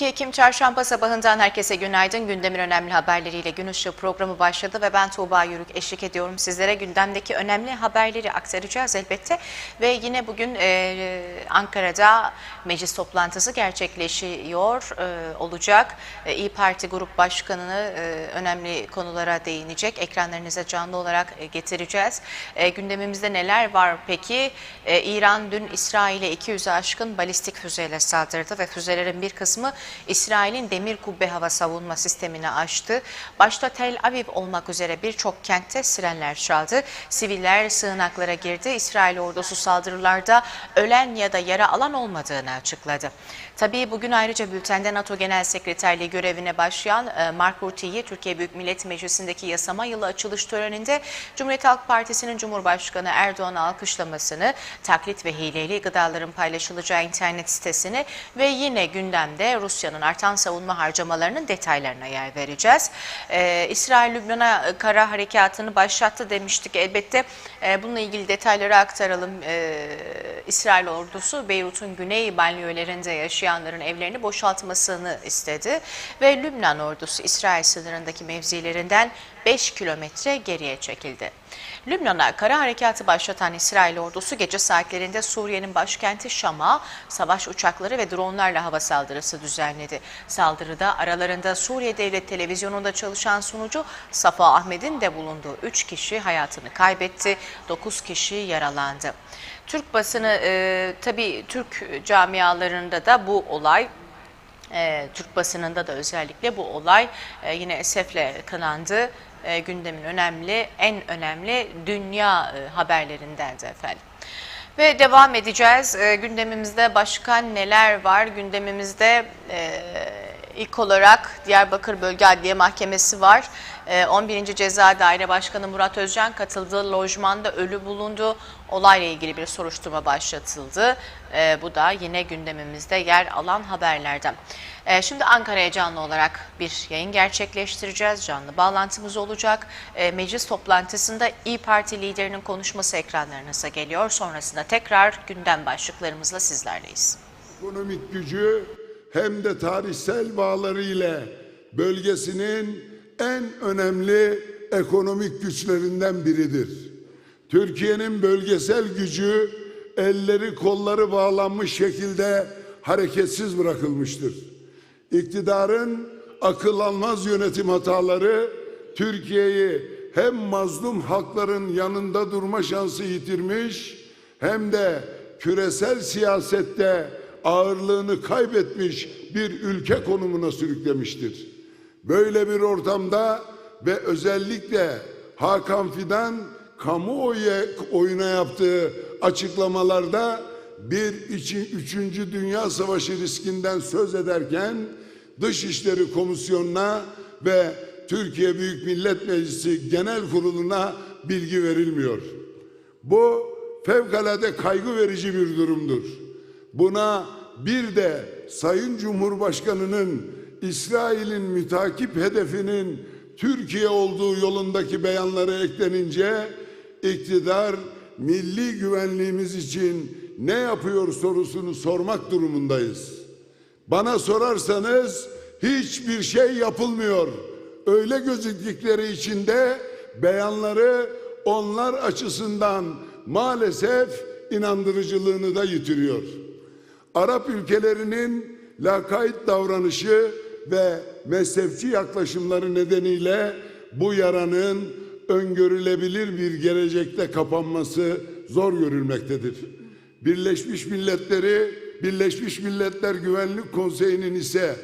12 Ekim Çarşamba sabahından herkese günaydın. Gündemin önemli haberleriyle Gün Işığı programı başladı ve ben Tuğba Yörük eşlik ediyorum. Sizlere gündemdeki önemli haberleri aktaracağız elbette. Ve yine bugün e, Ankara'da meclis toplantısı gerçekleşiyor e, olacak. E, İyi Parti Grup Başkanı'nı e, önemli konulara değinecek. Ekranlarınıza canlı olarak e, getireceğiz. E, gündemimizde neler var peki? E, İran dün İsrail'e 200'e aşkın balistik füzeyle saldırdı ve füzelerin bir kısmı İsrail'in demir kubbe hava savunma sistemini aştı. Başta Tel Aviv olmak üzere birçok kentte sirenler çaldı. Siviller sığınaklara girdi. İsrail ordusu saldırılarda ölen ya da yara alan olmadığını açıkladı. Tabii bugün ayrıca bültende NATO Genel Sekreterliği görevine başlayan e, Mark Rutte'yi Türkiye Büyük Millet Meclisi'ndeki yasama yılı açılış töreninde Cumhuriyet Halk Partisi'nin Cumhurbaşkanı Erdoğan'ı alkışlamasını, taklit ve hileli gıdaların paylaşılacağı internet sitesini ve yine gündemde Rusya'nın artan savunma harcamalarının detaylarına yer vereceğiz. Ee, İsrail Lübnan'a kara harekatını başlattı demiştik. Elbette e, bununla ilgili detayları aktaralım. Ee, İsrail ordusu Beyrut'un güney banliyölerinde yaşayanların evlerini boşaltmasını istedi ve Lübnan ordusu İsrail sınırındaki mevzilerinden 5 kilometre geriye çekildi. Lübnan'a kara harekatı başlatan İsrail ordusu gece saatlerinde Suriye'nin başkenti Şam'a savaş uçakları ve dronlarla hava saldırısı düzenledi. Saldırıda aralarında Suriye Devlet Televizyonu'nda çalışan sunucu Safa Ahmet'in de bulunduğu 3 kişi hayatını kaybetti, 9 kişi yaralandı. Türk basını e, tabii Türk camialarında da bu olay e, Türk basınında da özellikle bu olay e, yine esefle kınandı. E, gündemin önemli, en önemli dünya e, haberlerindendi efendim. Ve devam edeceğiz. E, gündemimizde başka neler var? Gündemimizde e, ilk olarak Diyarbakır Bölge Adliye Mahkemesi var. E, 11. Ceza Daire Başkanı Murat Özcan katıldığı lojmanda ölü bulundu. Olayla ilgili bir soruşturma başlatıldı. E, bu da yine gündemimizde yer alan haberlerden. E, şimdi Ankara'ya canlı olarak bir yayın gerçekleştireceğiz. Canlı bağlantımız olacak. Meclis toplantısında İyi Parti liderinin konuşması ekranlarınıza geliyor. Sonrasında tekrar gündem başlıklarımızla sizlerleyiz. ekonomik gücü hem de tarihsel bağları ile bölgesinin en önemli ekonomik güçlerinden biridir. Türkiye'nin bölgesel gücü elleri kolları bağlanmış şekilde hareketsiz bırakılmıştır. İktidarın akıl almaz yönetim hataları Türkiye'yi hem mazlum halkların yanında durma şansı yitirmiş hem de küresel siyasette ağırlığını kaybetmiş bir ülke konumuna sürüklemiştir. Böyle bir ortamda ve özellikle Hakan Fidan kamuoyu oyuna yaptığı açıklamalarda bir için, üçüncü Dünya Savaşı riskinden söz ederken Dışişleri Komisyonu'na ve Türkiye Büyük Millet Meclisi Genel Kurulu'na bilgi verilmiyor. Bu fevkalade kaygı verici bir durumdur. Buna bir de Sayın Cumhurbaşkanı'nın İsrail'in mütakip hedefinin Türkiye olduğu yolundaki beyanları eklenince iktidar milli güvenliğimiz için ne yapıyor sorusunu sormak durumundayız. Bana sorarsanız hiçbir şey yapılmıyor. Öyle gözüktükleri içinde beyanları onlar açısından maalesef inandırıcılığını da yitiriyor. Arap ülkelerinin lakayt davranışı ve mezhepçi yaklaşımları nedeniyle bu yaranın öngörülebilir bir gelecekte kapanması zor görülmektedir. Birleşmiş Milletleri, Birleşmiş Milletler Güvenlik Konseyi'nin ise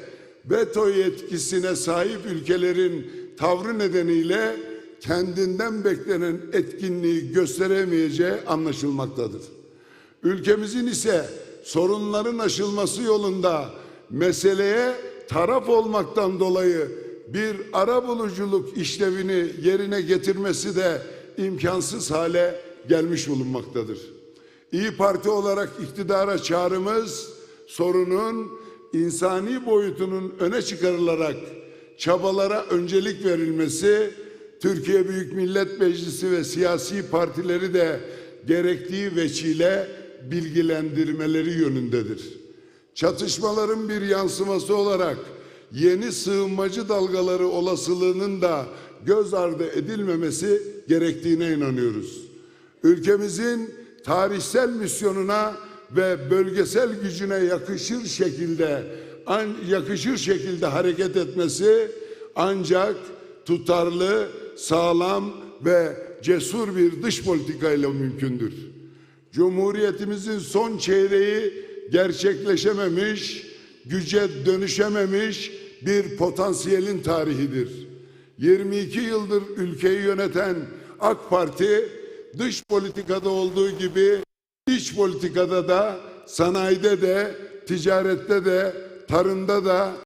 veto yetkisine sahip ülkelerin tavrı nedeniyle kendinden beklenen etkinliği gösteremeyeceği anlaşılmaktadır. Ülkemizin ise sorunların aşılması yolunda meseleye taraf olmaktan dolayı bir ara buluculuk işlevini yerine getirmesi de imkansız hale gelmiş bulunmaktadır. İyi Parti olarak iktidara çağrımız sorunun insani boyutunun öne çıkarılarak çabalara öncelik verilmesi, Türkiye Büyük Millet Meclisi ve siyasi partileri de gerektiği veçile bilgilendirmeleri yönündedir. Çatışmaların bir yansıması olarak yeni sığınmacı dalgaları olasılığının da göz ardı edilmemesi gerektiğine inanıyoruz. Ülkemizin tarihsel misyonuna ve bölgesel gücüne yakışır şekilde yakışır şekilde hareket etmesi ancak tutarlı, sağlam ve cesur bir dış politikayla mümkündür. Cumhuriyetimizin son çeyreği gerçekleşememiş, güce dönüşememiş bir potansiyelin tarihidir. 22 yıldır ülkeyi yöneten AK Parti dış politikada olduğu gibi iç politikada da sanayide de ticarette de tarımda da